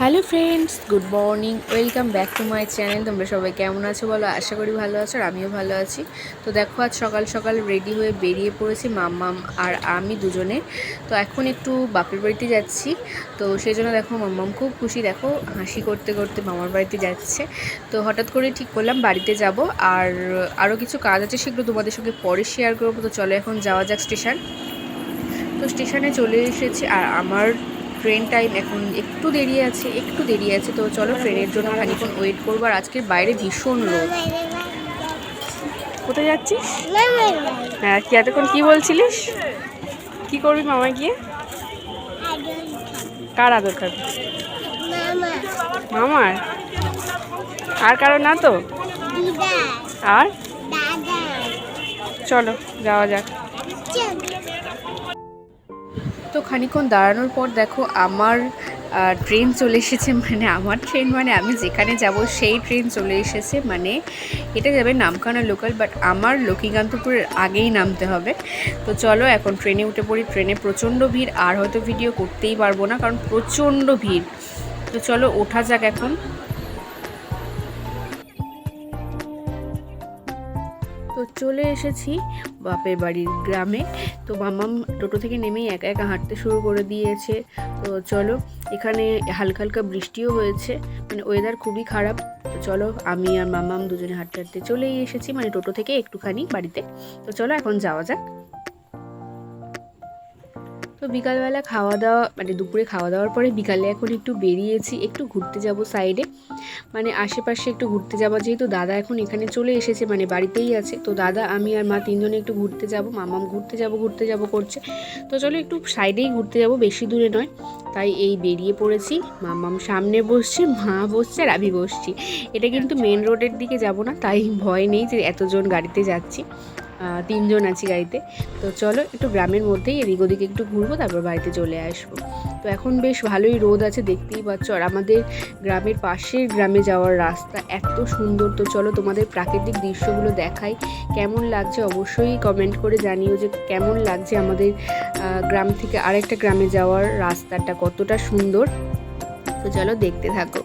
Hello friends, good morning, welcome back to my channel. তোমরা সবাই কেমন আছো বলো? আশা করি ভালো আছো আর আমিও ভালো আছি। তো দেখো, আজ সকাল সকাল রেডি হয়ে বেরিয়ে পড়েছি মাম্মাম আর আমি দুজনে। তো এখন একটু বাপের বাড়িতে যাচ্ছি। তো সেই জন্য দেখো, মাম্মাম খুব খুশি। দেখো, হাসি করতে করতে মামার বাড়িতে যাচ্ছে। তো হঠাৎ করে ঠিক করলাম, বাড়িতে যাব। আর আরও কিছু কাজ আছে, সেগুলো তোমাদের সঙ্গে পরে শেয়ার করব। তো চলো এখন যাওয়া যাক স্টেশন তো স্টেশনে চলে এসেছি। আর আমার ট্রেন টাইম এখন একটু দেরি আছে একটু দেরি আছে তো চলো ট্রেনের জন্য খানিক্ষণ ওয়েট করব আর আজকের বাইরে ভীষণ রোদ। কোথায় যাচ্ছিস? হ্যাঁ কি এতক্ষণ কি বলছিলিস? কি করবি মামা গিয়ে? কার আদর খাবি? মামার? আর কারও না তো? আর? চলো যাওয়া যাক। তো খানিক্ষণ দাঁড়ানোর পর দেখো আমার ট্রেন চলে এসেছে মানে আমার ট্রেন মানে আমি যেখানে যাব সেই ট্রেন চলে এসেছে মানে এটা যাবে নামখানা লোকাল বাট আমার লক্ষ্মীকান্তপুরের আগেই নামতে হবে। তো চলো এখন ট্রেনে উঠে পড়ি ট্রেনে প্রচণ্ড ভিড়, আর হয়তো ভিডিও করতেই পারব না, কারণ প্রচণ্ড ভিড়। তো চলো ওঠা যাক এখন। তো চলে এসেছি বাপের বাড়ির গ্রামে। তো মামাম টোটো থেকে নেমেই একা একা হাঁটতে শুরু করে দিয়েছে। তো চলো, এখানে হালকা হালকা বৃষ্টিও হয়েছে মানে ওয়েদার খুবই খারাপ। তো চলো, আমি আর মামাম দুজনে হাঁটতে হাঁটতে চলেই এসেছি মানে টোটো থেকে একটুখানি বাড়িতে। তো চলো, এখন যাওয়া যাক। তো বিকালবেলা খাওয়া দাওয়া মানে দুপুরে খাওয়া দাওয়ার পরে বিকালে এখন একটু বেরিয়েছি একটু ঘুরতে যাব সাইডে মানে আশেপাশে একটু ঘুরতে যাব যেহেতু দাদা এখন এখানে চলে এসেছে মানে বাড়িতেই আছে। তো দাদা আমি আর মা তিনজনে একটু ঘুরতে যাব মামাম ঘুরতে যাব ঘুরতে যাব করছে। তো চলো একটু সাইডেই ঘুরতে যাব বেশি দূরে নয়। তাই এই বেরিয়ে পড়েছি মামাম সামনে বসছে মা বসছে আর আমি বসছি। এটা কিন্তু মেন রোডের দিকে যাব না তাই ভয় নেই যে এতজন গাড়িতে যাচ্ছি। তিনজন আছি গাড়িতে। তো চলো একটু গ্রামের মধ্যেই এদিক ওদিকে একটু ঘুরবো, তারপর বাড়িতে চলে আসব। তো এখন বেশ ভালোই রোদ আছে, দেখতেই পাচ্ছ। আর আমাদের গ্রামের পাশের গ্রামে যাওয়ার রাস্তা এত সুন্দর। তো চলো তোমাদের প্রাকৃতিক দৃশ্যগুলো দেখাই। কেমন লাগছে অবশ্যই কমেন্ট করে জানিও যে কেমন লাগছে আমাদের গ্রাম থেকে আরেকটা গ্রামে যাওয়ার রাস্তাটা কতটা সুন্দর। তো চলো দেখতে থাকো।